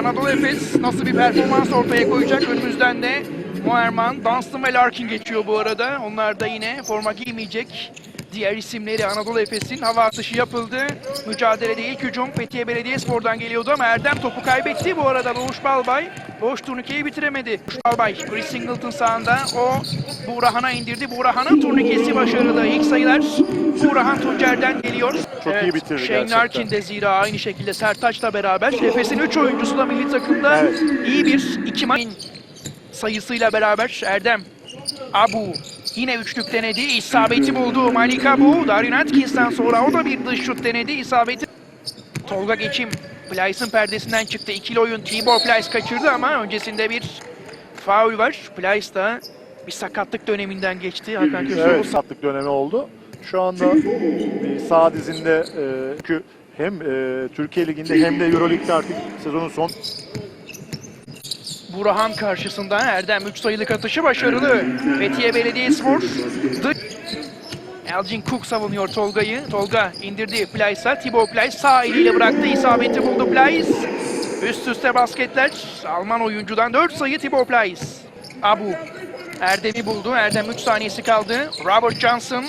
Anadolu Efes nasıl bir performans ortaya koyacak önümüzden de Moerman, Dunstan ve Larkin geçiyor bu arada. Onlar da yine forma giymeyecek. Diğer isimleri Anadolu Efes'in hava atışı yapıldı. Mücadelede ilk hücum Fethiye Belediyespor'dan geliyordu ama Erdem topu kaybetti. Bu arada Doğuş Balbay boş turnikeyi bitiremedi. Doğuş Balbay, Chris Singleton sağında o Buğrahan'a indirdi. Buğrahan'ın turnikesi başarılı. İlk sayılar Buğrahan Tuncer'den geliyor. Çok iyi bitirdi Shane gerçekten. Larkin de zira aynı şekilde Sertaç'la beraber Efes'in 3 oyuncusu da milli takımda Evet. iyi bir iki maç sayısıyla beraber Erdem Abu yine üçlük denedi. isabeti buldu. Malik Abu, Darius Atkins'ten sonra o da bir dış şut denedi. isabeti Tolga Geçim Plyce'ın perdesinden çıktı. İkili oyun Tibor Plyce kaçırdı ama öncesinde bir faul var. Plyce da bir sakatlık döneminden geçti. Hakan Köseoğlu Evet, sakatlık dönemi oldu. Şu anda sağ dizinde e, hem e, Türkiye Ligi'nde hem de Euroleague'de artık sezonun son Burhan karşısında Erdem 3 sayılık atışı başarılı. Fethiye Belediyespor. Elgin Cook savunuyor Tolga'yı. Tolga indirdi Plyce'a. Thibaut Plyce sağ eliyle bıraktı. isabeti buldu Plyce. Üst üste basketler. Alman oyuncudan 4 sayı Thibaut Plyce. Abu. Erdem'i buldu. Erdem 3 saniyesi kaldı. Robert Johnson.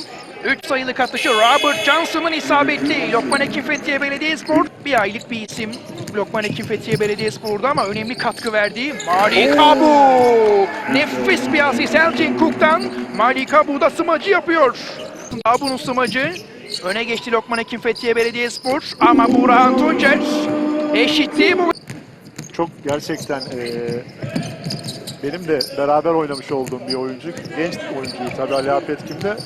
3 sayılık atışı Robert Johnson'ın isabetli. Lokman Ekim Fethiye Belediyespor. Bir aylık bir isim. Lokman Ekim Fethiye Belediyespor'da ama önemli katkı verdi. Malik Abu. Nefis bir asist Elgin Cook'tan. Malik Abu da smacı yapıyor. Abu'nun smacı. Öne geçti Lokman Ekim Fethiye Belediyespor. Ama Burhan Tuncer eşitliği bu. çok gerçekten e, benim de beraber oynamış olduğum bir oyuncu. Genç oyuncu tabii Ali Apetkin de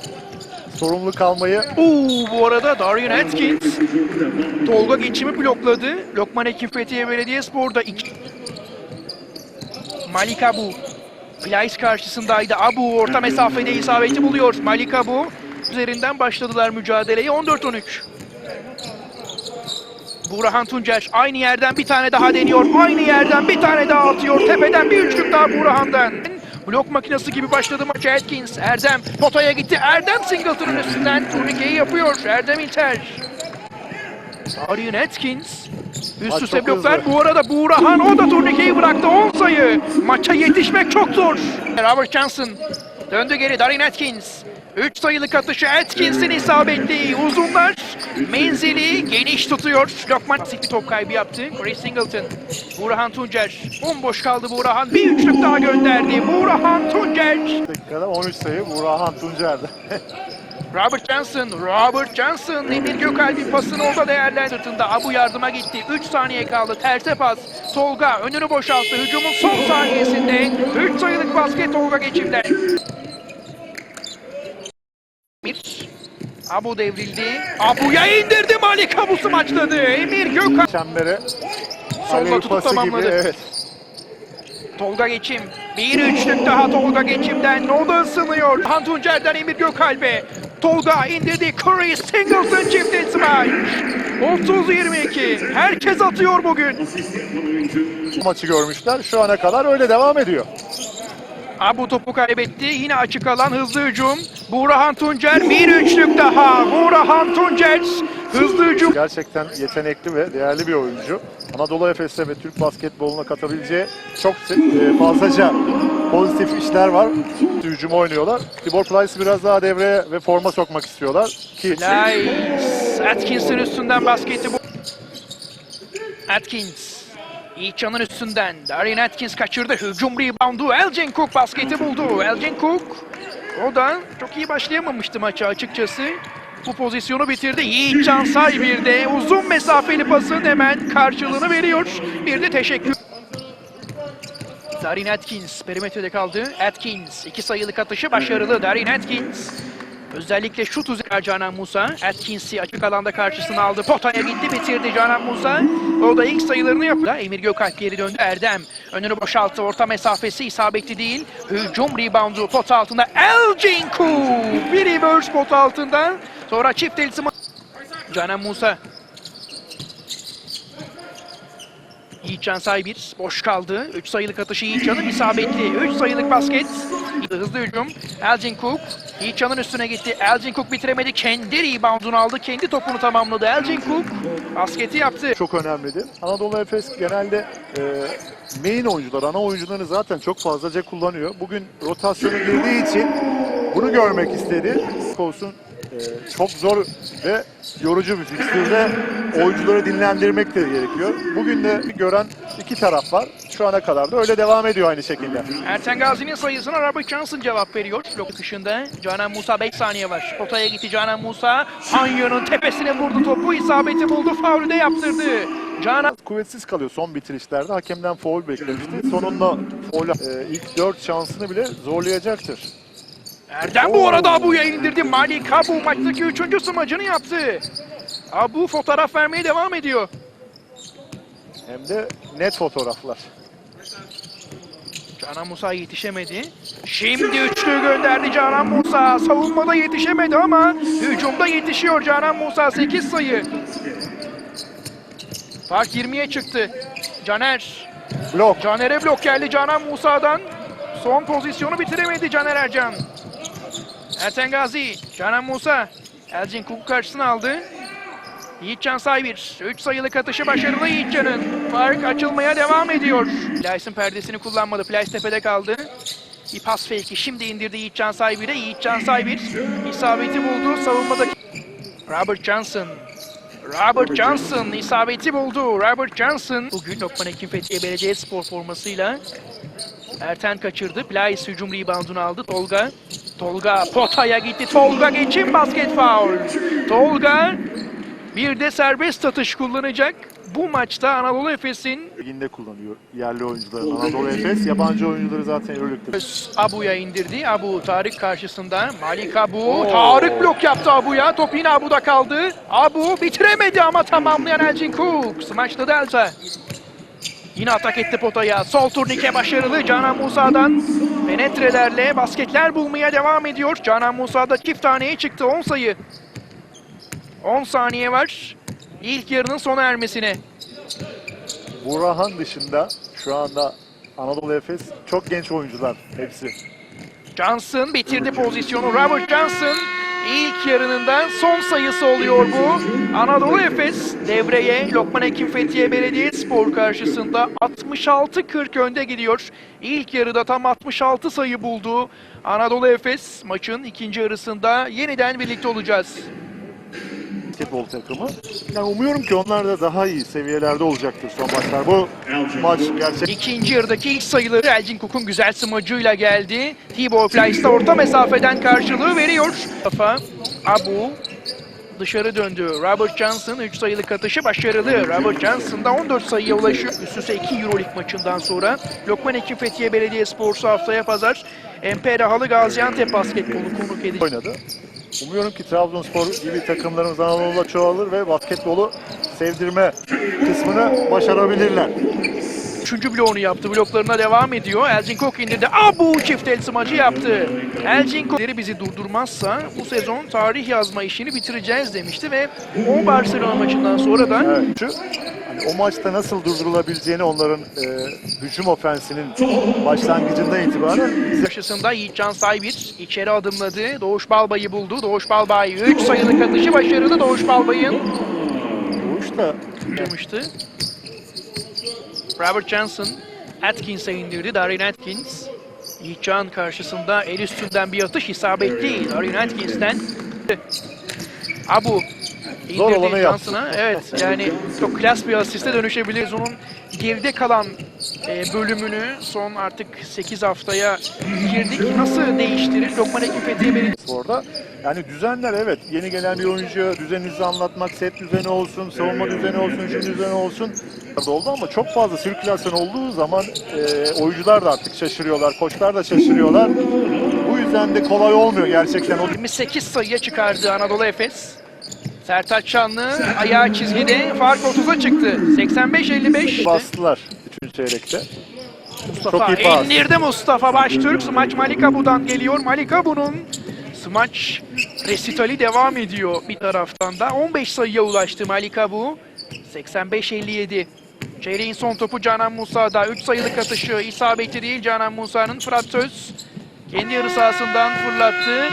sorumluluk almayı Oo, bu arada Darian Atkins Tolga geçimi blokladı. Lokman Ekim Fethiye Belediyespor'da iki... Malik Abu Plyce karşısındaydı. Abu orta mesafede isabeti buluyor. Malik Abu üzerinden başladılar mücadeleyi. 14-13. Burhan Tuncer aynı yerden bir tane daha deniyor. Aynı yerden bir tane daha atıyor. Tepeden bir üçlük daha Burhan'dan. Blok makinesi gibi başladı maç Atkins. Erdem potaya gitti. Erdem Singleton'ın üstünden turnikeyi yapıyor. Erdem İlter. Darian Atkins. Üst üste bloklar. hızlı. Bu arada Buğrahan o da turnikeyi bıraktı. 10 sayı. Maça yetişmek çok zor. Robert Johnson. Döndü geri Darian Atkins. 3 sayılık atışı Atkins'in isabetli. Uzunlar menzili geniş tutuyor. Lokman bir top kaybı yaptı. Chris Singleton. Buğrahan Tuncer. Bomboş kaldı Buğrahan. Bir üçlük daha gönderdi. Buğrahan Tuncer. dakikada 13 sayı Burhan Tuncer'de. Robert Johnson, Robert Johnson Emir Gökalp'in pasını orada değerlendirdi. Sırtında Abu yardıma gitti. 3 saniye kaldı. Terse pas. Tolga önünü boşalttı. Hücumun son saniyesinde 3 sayılık basket Tolga geçimden. Abu devrildi. Abu'ya indirdi Malik Abu smaçladı. Emir Gökalp. Çembere Solda tutup pası gibi tamamladı. evet. Tolga Geçim. Bir üçlük daha Tolga Geçim'den. O da ısınıyor. Han Tuncer'den Emir Gökalp'e. Tolga indirdi. Curry Singleton çifti smaç. 30-22. Herkes atıyor bugün. maçı görmüşler. Şu ana kadar öyle devam ediyor. Abu topu kaybetti. Yine açık alan hızlı hücum. Buğrahan Tuncer bir üçlük daha. Buğrahan Tuncer hızlı hücum. Gerçekten yetenekli ve değerli bir oyuncu. Anadolu Efes'e ve Türk basketboluna katabileceği çok e, fazlaca pozitif işler var. Hücum oynuyorlar. Tibor Plyce'ı biraz daha devreye ve forma sokmak istiyorlar. Ki Nice. Atkins'in üstünden basketi bu. Atkins. Yiğitcan'ın üstünden. Darian Atkins kaçırdı. Hücum reboundu. Elgin Cook basketi buldu. Elgin Cook. O da çok iyi başlayamamıştı maça açıkçası. Bu pozisyonu bitirdi. Yiğitcan Say bir de uzun mesafeli pasın hemen karşılığını veriyor. Bir de teşekkür. Darin Atkins perimetrede kaldı. Atkins iki sayılık atışı başarılı. Darin Atkins özellikle şut üzerine Canan Musa. Atkins'i açık alanda karşısına aldı. Potaya gitti bitirdi Canan Musa. O da ilk sayılarını yaptı. Emir Gökalp geri döndü. Erdem önünü boşalttı. Orta mesafesi isabetli değil. Hücum reboundu pot altında. Elgin Cook bir reverse pot altında. Sonra çift el sma- Canan Musa Yiğitcan Saybir boş kaldı. 3 sayılık atışı Yiğitcan'ın isabetli. 3 sayılık basket. Hızlı hücum. Elgin Cook. Yiğitcan'ın üstüne gitti. Elgin Cook bitiremedi. Kendi reboundunu aldı. Kendi topunu tamamladı. Elgin Cook basketi yaptı. çok önemliydi. Anadolu Efes genelde e, main oyuncular, ana oyuncularını zaten çok fazlaca kullanıyor. Bugün rotasyona girdiği için bunu görmek istedi. Olsun e, çok zor ve yorucu bir fikstürde oyuncuları dinlendirmek de gerekiyor. Bugün de gören iki taraf var. Şu ana kadar da öyle devam ediyor aynı şekilde. Erten Gazi'nin sayısına Robert Johnson cevap veriyor. Blok dışında Canan Musa 5 saniye var. Potaya gitti Canan Musa. Hanya'nın tepesine vurdu topu. isabeti buldu. Faulü de yaptırdı. Canan Kuvvetsiz kalıyor son bitirişlerde. Hakemden foul beklemişti. Sonunda foul e, ilk dört şansını bile zorlayacaktır. Erdem bu arada Abu'ya indirdi. Malik Abu maçtaki üçüncü smacını yaptı. Abu fotoğraf vermeye devam ediyor. Hem de net fotoğraflar. Canan Musa yetişemedi. Şimdi üçlü gönderdi Canan Musa. Savunmada yetişemedi ama hücumda yetişiyor Canan Musa. 8 sayı. Fark 20'ye çıktı. Caner. Blok. Caner'e blok geldi Canan Musa'dan. Son pozisyonu bitiremedi Caner Ercan. Erten Gazi, Canan Musa. Elcin Kuk karşısına aldı. Yiğitcan Saybir. 3 sayılık atışı başarılı Yiğitcan'ın. Fark açılmaya devam ediyor. Plyce'ın perdesini kullanmadı. Plyce tepede kaldı. Bir pas fake'i şimdi indirdi Yiğitcan Saybir'e. Yiğitcan Saybir isabeti buldu. Savunmadaki Robert Johnson. Robert Johnson isabeti buldu. Robert Johnson bugün Lokman Ekim Fethiye Belediye Spor formasıyla Erten kaçırdı. Plais hücum reboundunu aldı. Tolga. Tolga potaya gitti. Tolga geçin basket foul. Tolga bir de serbest atış kullanacak. Bu maçta Anadolu Efes'in liginde kullanıyor yerli oyuncuların. Anadolu Efes yabancı oyuncuları zaten Euroleague'de. Abu'ya indirdi. Abu Tarık karşısında. Malik Abu. Tarık blok yaptı Abu'ya. Top yine Abu'da kaldı. Abu bitiremedi ama tamamlayan Elgin Cook. Smaçlı Delta. Yine atak etti potaya. Sol turnike başarılı Canan Musa'dan. Penetrelerle basketler bulmaya devam ediyor. Canan Musa'da çift taneye çıktı. 10 sayı. 10 saniye var. İlk yarının sona ermesine. Burhan dışında şu anda Anadolu Efes çok genç oyuncular hepsi. Johnson bitirdi pozisyonu. Robert Johnson ilk yarının da son sayısı oluyor bu. Anadolu Efes devreye Lokman Ekim Fethiye Belediye Spor karşısında 66-40 önde gidiyor. İlk yarıda tam 66 sayı buldu. Anadolu Efes maçın ikinci yarısında yeniden birlikte olacağız. Basketbol takımı. Yani umuyorum ki onlar da daha iyi seviyelerde olacaktır son maçlar. Bu maç gerçek İkinci yarıdaki ilk sayıları Elgin Cook'un güzel smacıyla geldi. T-Ball Plyce'da orta mesafeden karşılığı veriyor. Kafa Abu dışarı döndü. Robert Johnson 3 sayılık atışı başarılı. Robert Johnson da 14 sayıya ulaşıyor. Üst üste 2 Euroleague maçından sonra Lokman Ekim Fethiye Belediye Spor'su haftaya pazar Empera Halı Gaziantep basketbolu konuk edecek. oynadı. Umuyorum ki Trabzonspor gibi takımlarımız Anadolu'da çoğalır ve basketbolu sevdirme kısmını başarabilirler. Üçüncü bloğunu yaptı. Bloklarına devam ediyor. Elgin Cook indirdi. Abu çift el smacı yaptı. Elgin Cook bizi durdurmazsa bu sezon tarih yazma işini bitireceğiz demişti ve o Barcelona maçından sonra da Evet. Şu, hani o maçta nasıl durdurulabileceğini onların e, hücum ofensinin başlangıcından itibaren karşısında Yiğitcan Saybir içeri adımladı. Doğuş Balbay'ı buldu. Doğuş Balbay 3 sayılık atışı başarılı. Doğuş Balbay'ın Doğuş da yapmıştı. Robert Johnson Atkins'e indirdi. Darin Atkins. Yiğitcan karşısında el üstünden bir atış isabetli. Darin Atkins'ten. Abu Zor olanı. Johnson'a. Evet yani çok klas bir asiste dönüşebilir. Onun geride kalan e, bölümünü son artık 8 haftaya girdik. Nasıl değiştirir? Lokman Ekim Fethiye Belediye orada. Yani düzenler evet yeni gelen bir oyuncuya düzeninizi anlatmak, set düzeni olsun, savunma düzeni olsun, hücum düzeni olsun. Oldu ama çok fazla sirkülasyon olduğu zaman e, oyuncular da artık şaşırıyorlar, koçlar da şaşırıyorlar. Bu yüzden de kolay olmuyor gerçekten. O 28 sayıya çıkardı Anadolu Efes. Sertaç Şanlı ayağı çizgide fark 30'a çıktı. 85-55. bastılar 3. çeyrekte. Mustafa Çok iyi pas. indirdi Mustafa Baştürk. Smaç Malik Abu'dan geliyor. Malik Smaç resitali devam ediyor bir taraftan da. 15 sayıya ulaştı Malik Abu. 85-57. Çeyreğin son topu Canan Musa'da. 3 sayılık atışı isabeti değil Canan Musa'nın. Fırat Söz kendi yarı sahasından fırlattı.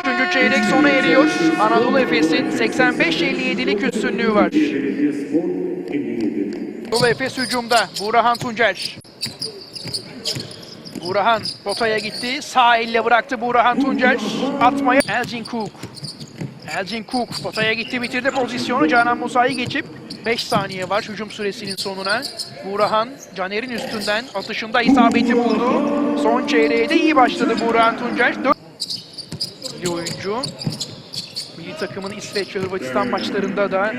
Üçüncü çeyrek sona eriyor. Anadolu Efes'in 85-57'lik üstünlüğü var. Anadolu Efes hücumda. Buğrahan Tuncer. Buğrahan potaya gitti. Sağ elle bıraktı Buğrahan Tuncer. Atmaya Elgin Cook. Elgin Cook potaya gitti bitirdi pozisyonu. Canan Musa'yı geçip 5 saniye var hücum süresinin sonuna. Buğrahan Caner'in üstünden atışında isabeti buldu. Son çeyreğe de iyi başladı Buğrahan Tuncer. Dört bir oyuncu. Milli takımın İsveç ve Hırvatistan maçlarında da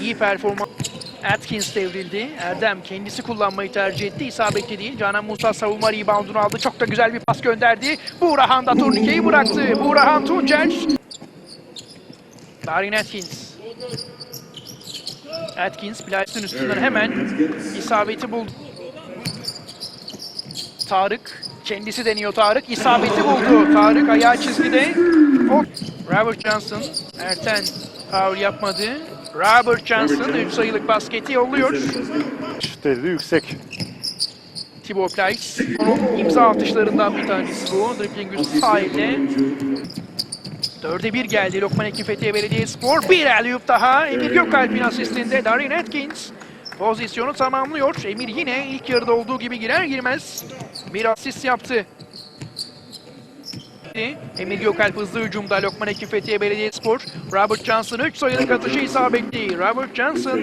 iyi performans. Atkins devrildi. Erdem kendisi kullanmayı tercih etti. İsabetli değil. Canan Musa savunma reboundunu aldı. Çok da güzel bir pas gönderdi. Buğrahan da turnikeyi bıraktı. Buğrahan Tuncer. Darin Atkins. Atkins Plas'ın üstünden hemen isabeti buldu. Tarık kendisi deniyor Tarık. isabeti buldu. Tarık ayağı çizgide. Robert Johnson. Erten foul yapmadı. Robert Johnson 3 sayılık basketi yolluyor. Şut tehdidi yüksek. Thibaut Plyce. Onun imza atışlarından bir tanesi bu. Dribbling üstü sahilde. Dörde bir geldi Lokman Ekim Fethiye Belediyespor. Bir alley-oop daha. Emir Gökalp'in asistinde Darin Atkins pozisyonu tamamlıyor. Emir yine ilk yarıda olduğu gibi girer girmez bir asist yaptı. Emir Gökalp hızlı hücumda Lokman Ekim Fethiye Belediyespor. Robert Johnson 3 sayılık atışı isabetli. Robert Johnson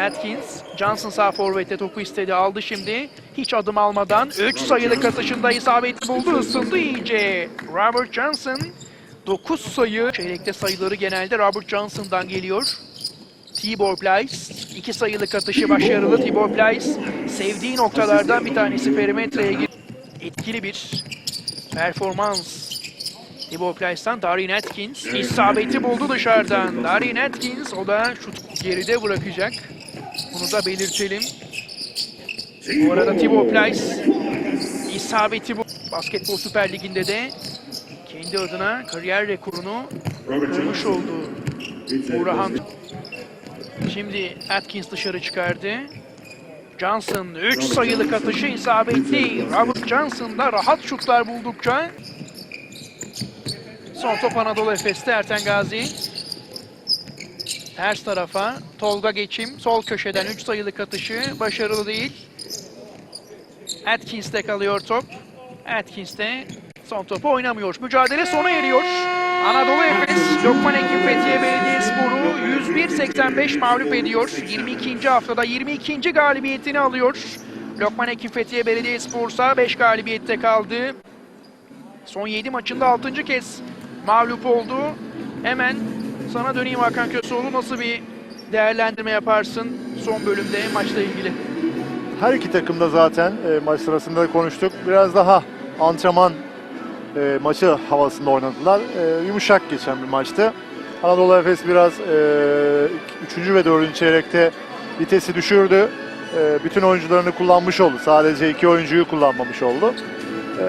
Atkins, Johnson sağ forvette topu istedi, aldı şimdi. Hiç adım almadan 3 sayılık atışında isabetli buldu, ısındı iyice. Robert Johnson 9 sayı. Çeyrekte sayıları genelde Robert Johnson'dan geliyor. Tibor Plyce, 2 sayılık atışı başarılı. Tibor Plyce sevdiği noktalardan bir tanesi perimetreye gir. Etkili bir performans. Tibor Plyce'dan Darin Atkins isabeti buldu dışarıdan. Darin Atkins o da şut geride bırakacak. Bunu da belirtelim. Bu arada Tibor Plyce isabeti bu. Basketbol Süper Ligi'nde de kendi adına kariyer rekorunu kırmış oldu. Burhan. Şimdi Atkins dışarı çıkardı. Johnson 3 sayılık atışı isabetli. Robert Johnson da rahat şutlar buldukça Son top Anadolu Efes'te Erten Gazi. Ters tarafa Tolga Geçim sol köşeden 3 sayılık atışı başarılı değil. Atkins'te kalıyor top. Atkins de son topu oynamıyor. Mücadele sona eriyor. Anadolu Efes Lokman Ekim Fethiye Belediyespor'u 101-85 mağlup ediyor. 22. haftada 22. galibiyetini alıyor. Lokman Ekim Fethiye Belediyespor ise 5 galibiyette kaldı. Son 7 maçında 6. kez mağlup oldu. Hemen sana döneyim Hakan Köseoğlu. Nasıl bir değerlendirme yaparsın son bölümde maçla ilgili? Her iki takım da zaten e, maç sırasında da konuştuk. Biraz daha antrenman e, maçı havasında oynadılar. E, yumuşak geçen bir maçtı. Anadolu Efes biraz e, 3. ve 4. çeyrekte vitesi düşürdü. E, bütün oyuncularını kullanmış oldu. Sadece iki oyuncuyu kullanmamış oldu. E,